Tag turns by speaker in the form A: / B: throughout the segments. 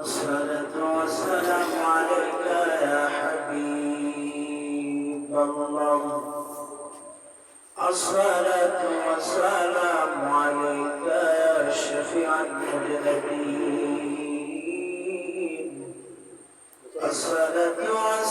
A: الصلاة والسلام عليك يا حبيب الله. الصلاة والسلام عليك يا شفيع المذنبين الصلاة والسلام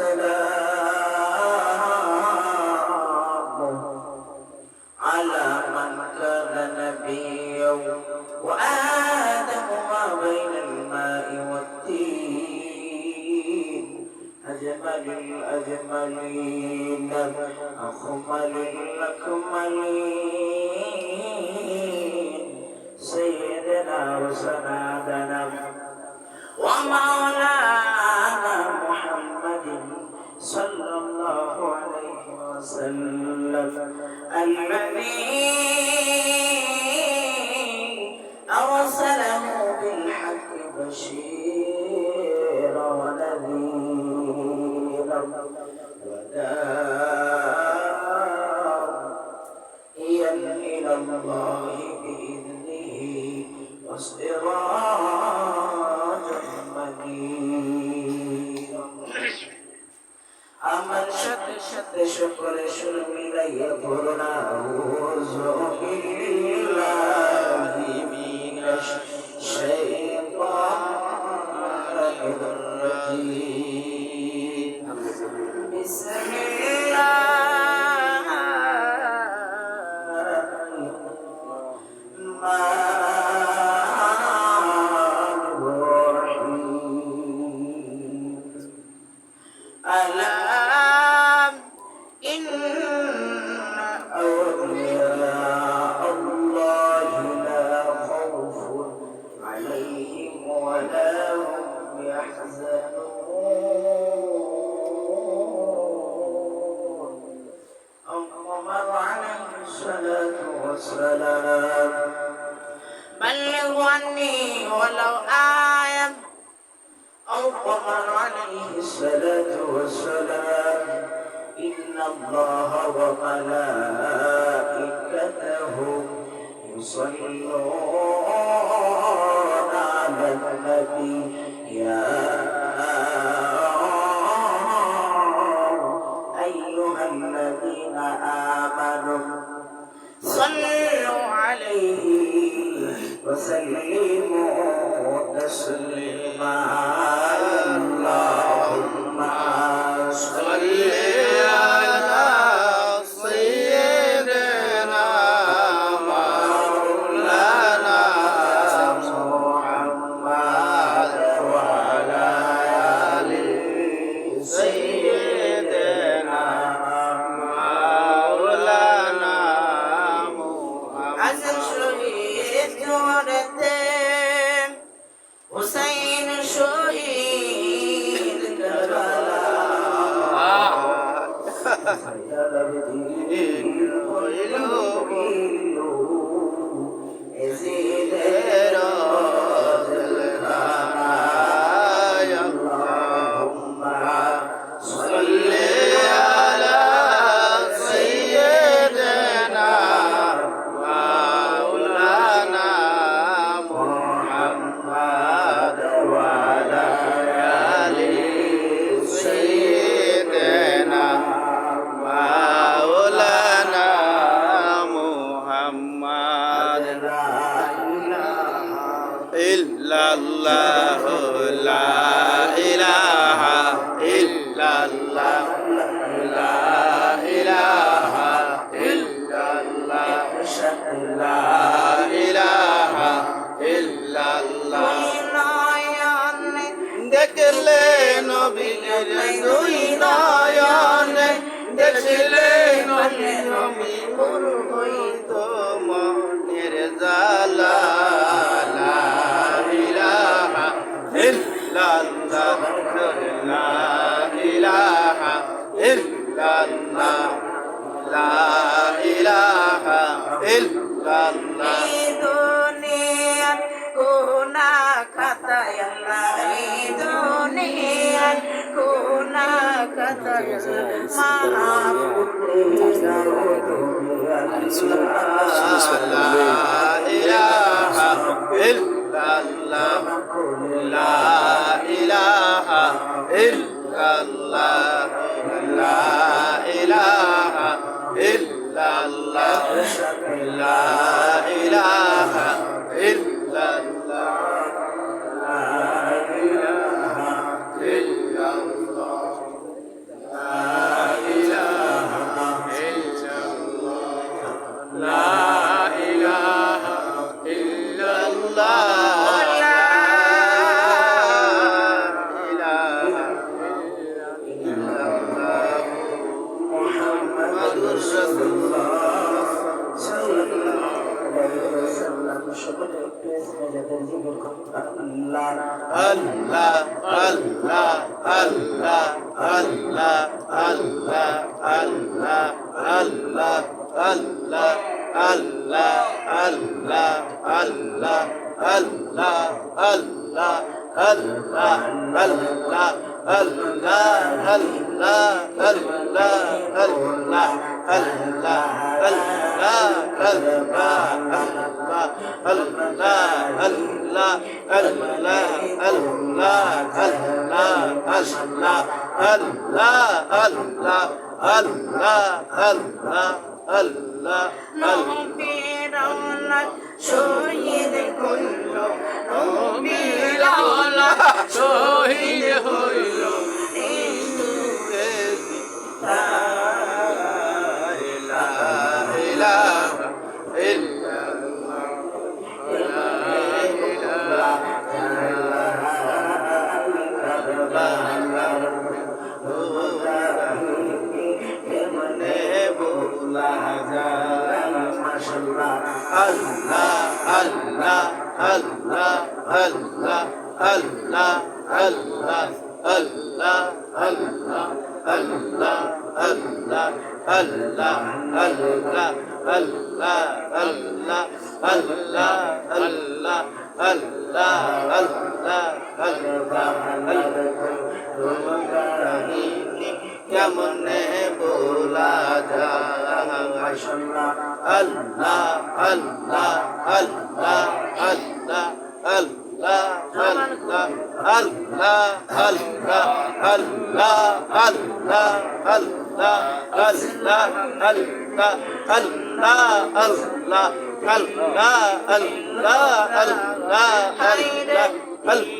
A: والسلام على من كان نبيا وآدم ما بين الماء والتين. أجمل الأجملين أخمل الأكملين. سيدنا وسندنا ومولانا الذي أرسله بالحق بشيرا ونذيرا وداعيا إلى الله بإذنه وسراجا منيرا أمن شد شد شكر شنو শুনে মিলাইয়া করোনা বিল্লাহি
B: ইল্লাল্লাহু লা ইলাহা লা ইলাহা ইল্লাল্লাহু। লা ইলাহা ইল্লাল্লাহ। দেখলে নবীর দুই নয়নে, দেখলে নবীর لا إله إلا الله لا বোলা যায় আল্লাহ আল্লাহ আল্লাহ আল্লাহ আল্লাহ আল্লাহ আল্লাহ আল্লাহ আল্লাহ আল্লাহ আল্লাহ আল্লাহ আল্লাহ আল্লাহ আল্লাহ আল্লাহ আল্লাহ আল্লাহ আল্লাহ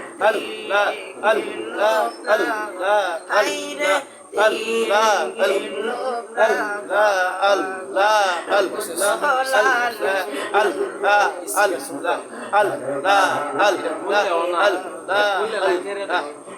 B: لا لا لا لا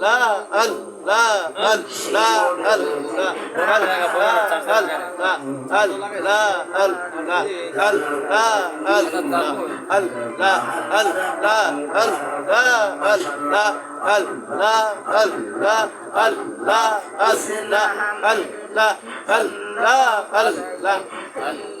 B: لا لا لا لا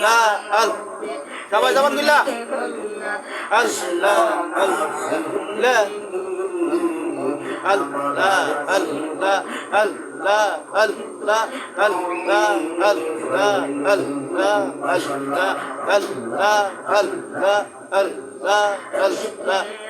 B: لا সবাই জবান দিল্লা আল্লাহ আল্লাহ আল্লাহ আল্লাহ আল্লাহ আল্লাহ আল্লাহ আল্লাহ আল্লাহ আল্লাহ আল্লাহ আল্লাহ আল্লাহ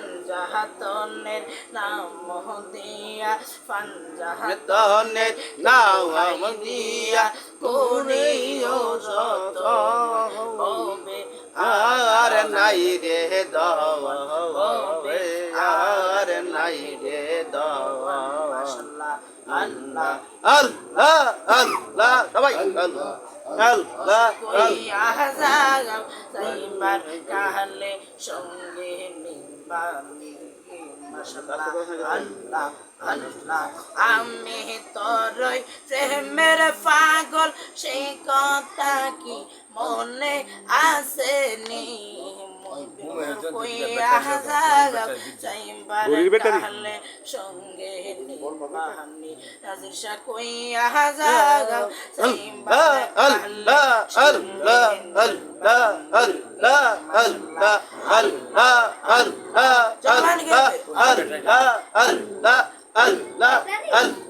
A: ফানজাহাতনের নাম দিয়া ফানজাহাত
B: তনের নাম দিয়া করিও
A: হবে
B: আর নাই রে দবে আর নাই রে দবে
A: আল্লাহ আল্লাহ।
B: আল্লাহ আল্লাহ সবাই। আল্লাহ আল্লাহ
A: কাহলে সঙ্গে আমি তোরই প্রেমের পাগল সেই কথা কি মনে আসেনি? কইয়া হাজার চাইম্বারে কাহলে সঙ্গে বাহামনি নাজির শাহ কইয়া হাজার চাইম্বারে
B: কাহলে সঙ্গে বাহামনি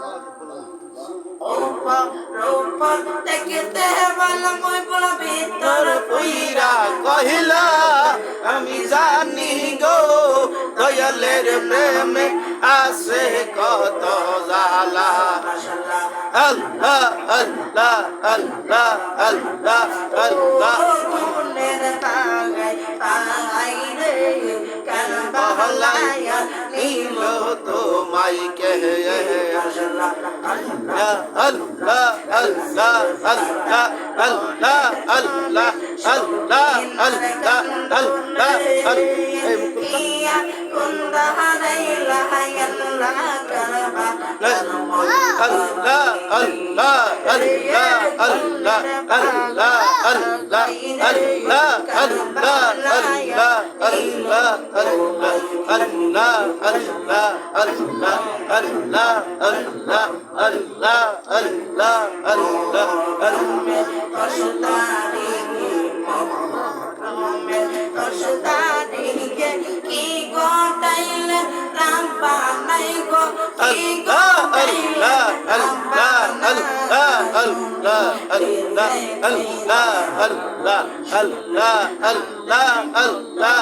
B: ওপা রূপা
A: দেখিতে বালা মই বলা ভিতর
B: পুইরা কহিলা আমি জানি গো দয়ালের প্রেমে আসে কত জালা আল্লাহ আল্লাহ আল্লাহ আল্লাহ আল্লাহ
A: আল্লাহ তাগাই তাগাই রে কেন
B: বহলাইয়া নীল তোমাই কে আল্লাহ আল্লাহ আল্লাহ আল্লাহ আল্লাহ আল্লাহ আল্লাহ আল্লাহ আল্লাহ এই মুখ খুলতো।
A: ইয়া কুন্দাহানা ইলাহা ইল্লাল্লাহ কারবা
B: আল্লাহ
A: Allah রহমের রসদারিকে কি গো তাইলে রাম বানাই গো কি
B: গো তাইলে রাম বানাই
A: Allah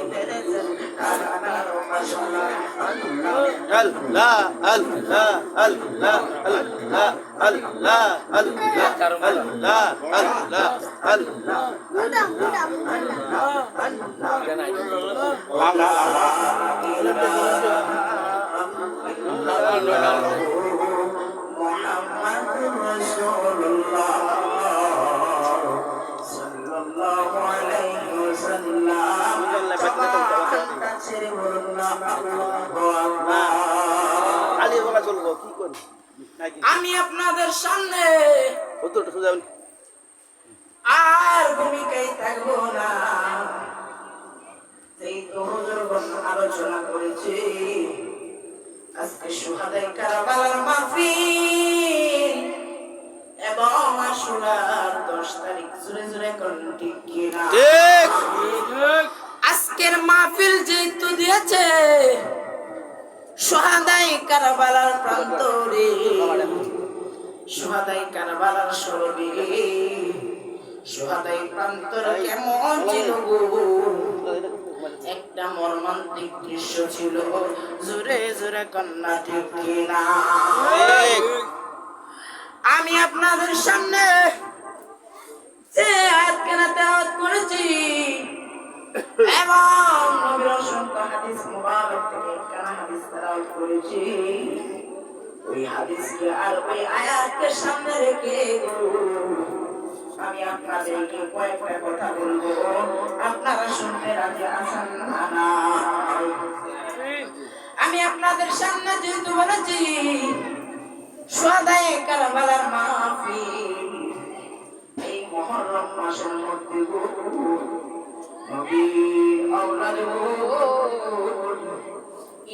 A: لا সামনে। আর ভূমিকায় থাকব না।
C: এই তো আলোচনা করেছি আজকে সুহাদাই কারবালার মাহফিল। এবং আশুরার দশ তারিখ জুড়ে জুড়ে কোন ঠিক কিনা?
A: আজকের মাহফিল যেহেতু দিয়েছে সোহাদাই কারবালার প্রান্তরে।
C: সুহাদাই কারবালার স্মরণে সুহাদাই প্রান্তর কেমন ছিল একটা মর্মান্তিক দৃশ্য ছিল। জোরে জোরে কন্যা ঠিক কিনা?
A: আমি আপনাদের সামনে যে আয়াতখানা তেলাওয়াত করেছি
C: এবং নবীর অসংখ্য হাদিস মুবারক থেকে একখানা হাদিস তেলাওয়াত করেছি। ওই আর ওই আয়াতকে সামনে রেখে আমি আপনাদেরকে কয়েকটা কথা বলব। আপনারা শুনতে রাজি আছেন না
A: আমি আপনাদের সামনে যেহেতু বলেছি সোয়াদাই কারবালার মাহফিল
C: এই মহরম মাসের মধ্যে গো, নবীর আওলাদ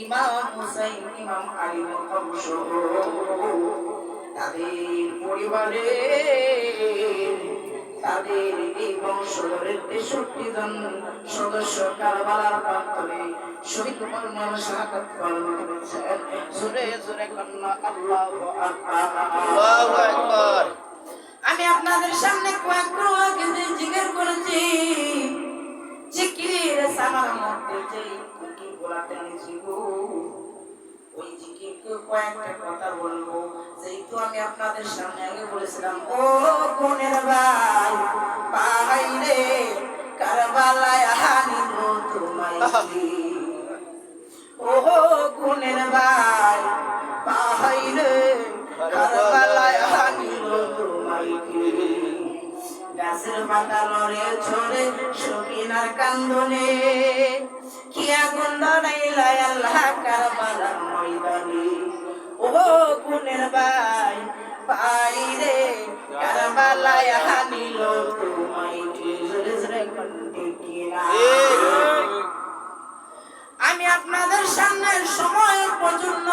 C: ইমাম হুসাইন ইমাম আলী বংশ। তাদের পরিবারে তাদের এই বংশধরের তেষট্টি জন সদস্য কারবালার প্রান্তরে শহীদ বরণ করেছেন। কন্যা আল্লাহ
B: আল্লাহু আকবার।
A: আমি আপনাদের সামনে কয়েকটা ওয়াকে যে জিজ্ঞেস করেছি। জিকির সামার মধ্যে যে
C: কি বলাতে গো ওই জিকিরকে কয়েকটা কথা বলব। যেহেতু আমি আপনাদের সামনে আগে বলেছিলাম, ও বোনের ভাই ভাই রে, কারবালায় হানিল তোমায় গাছের পাতা লড়ে ছড়ে, সকিনার কান্দনে। কিয়া গুণ নাই আল্লাহ কারবালার ময়দানি। ও গুণের ভাই, পারি রে, কারবালায় হানিল তোমায়
A: আমি আপনাদের সামনে সময় পর্যন্ত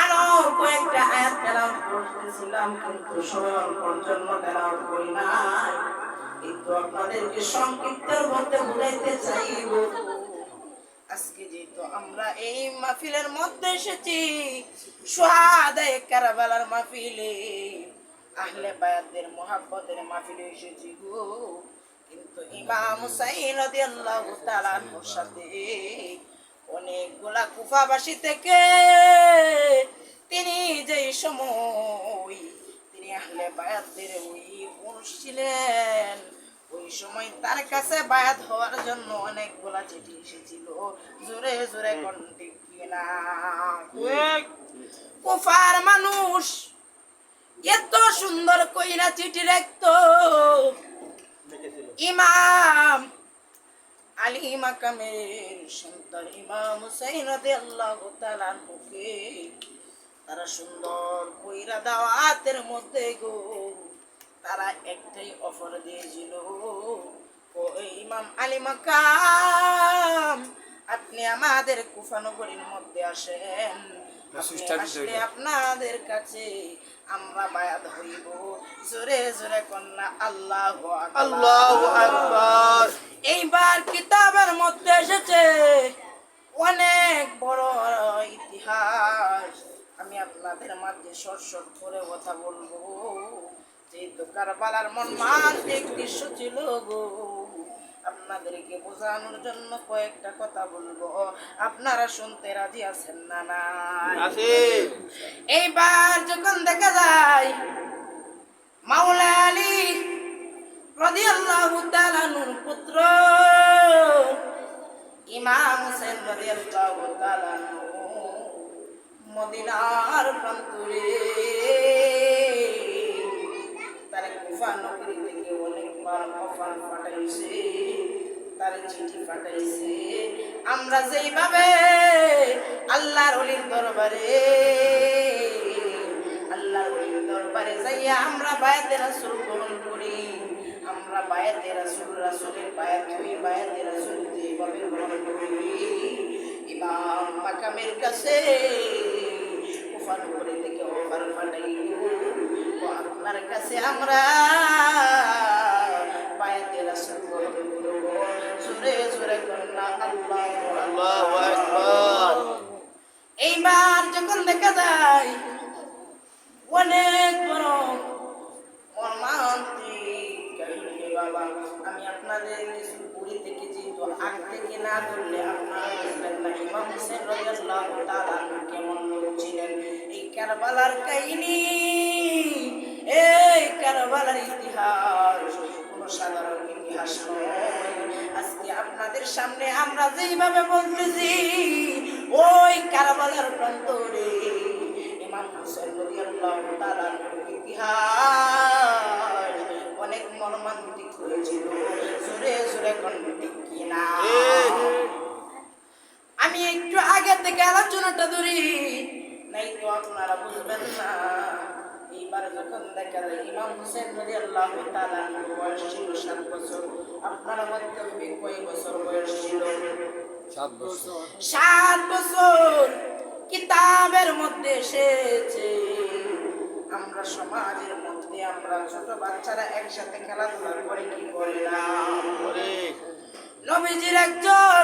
A: আরও কয়েকটা আয়াত তেলাওয়াত
C: করতেছিলাম, কিন্তু আজকে যেহেতু আমরা এই মাহফিলের মধ্যে এসেছি সোহাদায়ে কারাবালার মাহফিলে। আহলে বায়াতদের মোহাব্বতের মাহফিলে এসেছি গো। কিন্তু ইমাম হুসাইন রাদিয়াল্লাহু তাআলার সাথে অনেকগুলা কুফাবাসী থেকে তিনি যেই সময় তিনি আহলে বায়াতদের ওই পুরুষ ছিলেন ওই সময় তার কাছে বায়াত হওয়ার জন্য অনেকগুলা চিঠি এসেছিল। জোরে জোরে কণ্ঠে কিনা কুফার মানুষ এত সুন্দর কইরা চিঠি লিখতো। ইমাম আলী মাকামের সন্তান ইমাম হুসাইন রাদিয়াল্লাহু তাআলা মুখে তারা সুন্দর কইরা দাওয়াতের মধ্যে গো, তারা একটাই অফার দিয়েছিল। ও ইমাম আলী মাকাম, আপনি আমাদের কুফানগরীর মধ্যে আসেন। আসলে আপনাদের কাছে আমরা বায়াত হইব। জোরে জোরে কন্যা আল্লাহ
B: আল্লাহু আকবার।
C: এইবার কিতাবের মধ্যে এসেছে অনেক বড় ইতিহাস। আমি আপনাদের মাঝে শর্ট শর্ট করে কথা বলব। যেহেতু কারবালার মন মান্তিক দৃশ্য ছিল গো। আপনাদেরকে বোঝানোর জন্য কয়েকটা কথা বলব। আপনারা শুনতে রাজি আছেন না না এইবার যখন দেখা যায় মাওলা আলী রাদিয়াল্লাহু তাআলা নূর পুত্র ইমাম হোসেন রাদিয়াল্লাহু তাআলা মদিনার প্রান্তরে তার কুফা নগরী অনেকবার অফার পাঠাইছে তার চিঠি পাঠাইছে আমরা যেইভাবে আল্লাহর অলির দরবারে, আল্লাহর অলির দরবারে যাইয়া আমরা বায়াতে রাসূল গ্রহণ করি, আমরা বায়াতে রাসূল, রাসূলের বায়াত হই, বায়াতে রাসূল যেভাবে গ্রহণ করি, ইমাম মাকামের কাছে কুফা নগরী থেকে অফার ও আপনার কাছে আমরা এইবার যখন দেখা যায়, অনেক বড় বাবা, আমি আপনাদের কিছু পুরী থেকে যেহেতু আগ থেকে না ধরলে আপনারা বুঝবেন না। ইমাম হোসেন রাদিয়াল্লাহু তাআলা কেমন ছিলেন? এই কারবালার কাহিনী, এই কারবালার ইতিহাস, কোনো সাধারণ আজকে আপনাদের সামনে আমরা যেইভাবে বলতেছি, ওই কারবালার প্রান্তরে ইমাম হোসেন রাদিয়াল্লাহু ইতিহাস অনেক মর্মান্তিক হয়েছিল। জোরে জোরে কণ্ঠে কিনা? আমি একটু আগে থেকে আলোচনাটা ধরি নাই তো আপনারা বুঝবেন না। যখন দেখা যায় ইমাম হোসেন নদী আল্লাহ বয়স ছিল সাত বছর। আপনারা মধ্যে কয় বছর বয়স ছিল? সাত বছর। কিতাবের মধ্যে এসেছে। আমরা সমাজের মধ্যে আমরা ছোট বাচ্চারা একসাথে খেলাধুলা করে কি করে। না নবীজির একজন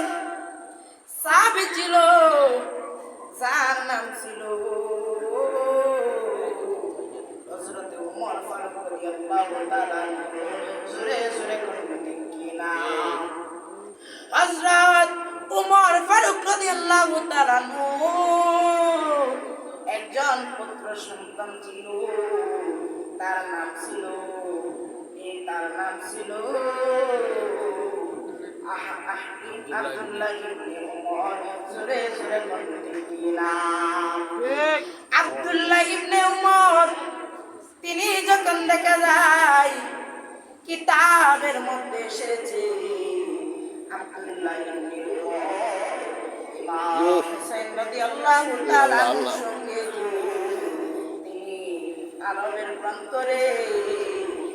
C: আরবের প্রান্তরে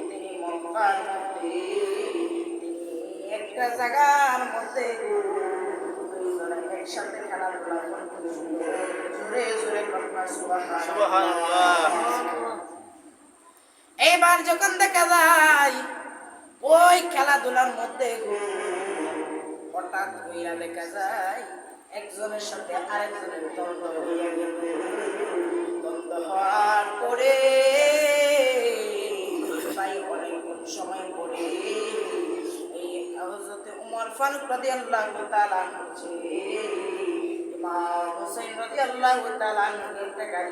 C: তিনি মক্কার তিনি একটা জায়গার মধ্যে একসাথে খেলাধুলা জোরে জোরে এইবার যখন দেখা যায়, ওই খেলাধুলার মধ্যে হঠাৎ হইয়া দেখা যায়, একজনের সাথে আরেকজনের দ্বন্দ্ব হইয়া গেল। তাই অনেকক্ষণ সময় পরে এই উমর ফারুক রাদিয়াল্লাহু তাআলা হচ্ছে ইমাম হোসেন রাদিয়াল্লাহু তাআলা একটা গাড়ি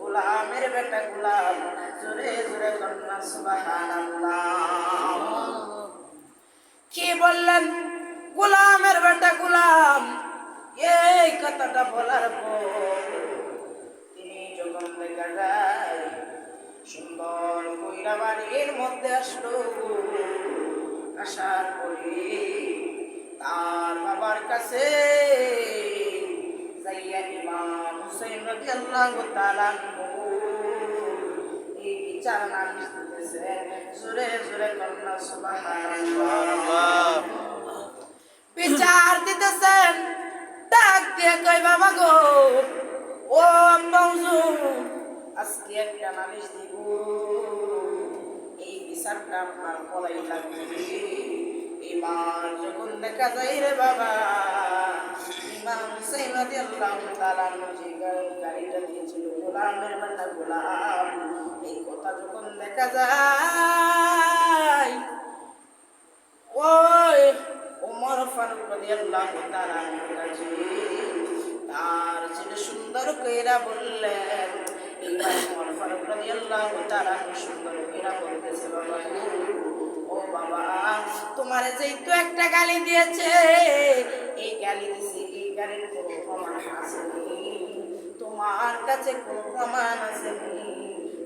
C: গোলামের বেটা গোলাম, জোরে জোরে কন্যা সুবহানাল্লাহ। কি বললেন? গোলামের বেটা গোলাম এই কথাটা বলার পর তিনি যখন দেখা যায় সুন্দর কইরা বাড়ির মধ্যে আসলো। আসার পরে তার বাবার কাছে যাইয়া ইমাম হুসাইন রাদিয়াল্লাহু তাআলা আনহু এই বিচার নালিশ দিতেছে জোরে জোরে কন্যা সুবহানাল্লাহ। বিচার দিতেছেন। ডাক দিয়ে কই বাবা গো, ও আম্মাউজু আজকে একটা নালিশ দিব। এই বিচারটা আপনার বলাই লাগবে। এবার যখন দেখা যায় রে বাবা, ইমাম হুসাইন রাদিয়াল্লাহু তাআলা যে গাড়িটা দিয়েছিল, গোলামের বান্দা গোলাম। এই কথা যখন দেখা যায় ও বাবা তোমার যেই তো একটা গালি দিয়েছে এই গালি দিছে এই গালির কোনো প্রমাণ আছে তোমার কাছে কোনো প্রমাণ আছে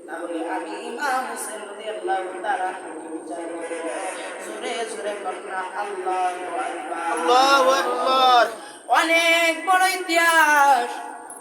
C: তাহলে আমি ইমাম হোসেন রাদিয়াল্লাহু তাআলা বিচার জোরে জোরে কন্যা আল্লাহু আকবার। অনেক বড় ইতিহাস।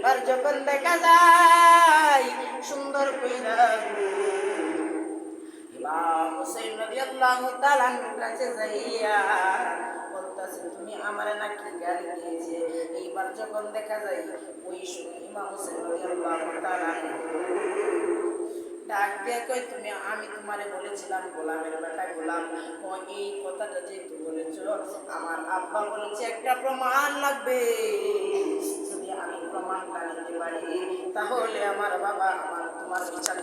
C: এবার যখন দেখা যায়, সুন্দর তুমি আমারে নাকি গালি দিয়েছে? এইবার যখন দেখা যায়, ওই শুনে ইমাম কই তুমি, আমি তোমারে বলেছিলাম, গোলামের বেটা গোলাম। ও, এই কথাটা যেহেতু বলেছ, আমার আব্বা বলেছে, একটা প্রমাণ লাগবে। যদি প্রমাণ প্রমাণটা দিতে পারি তাহলে আমার বাবা আমার তোমার বিচার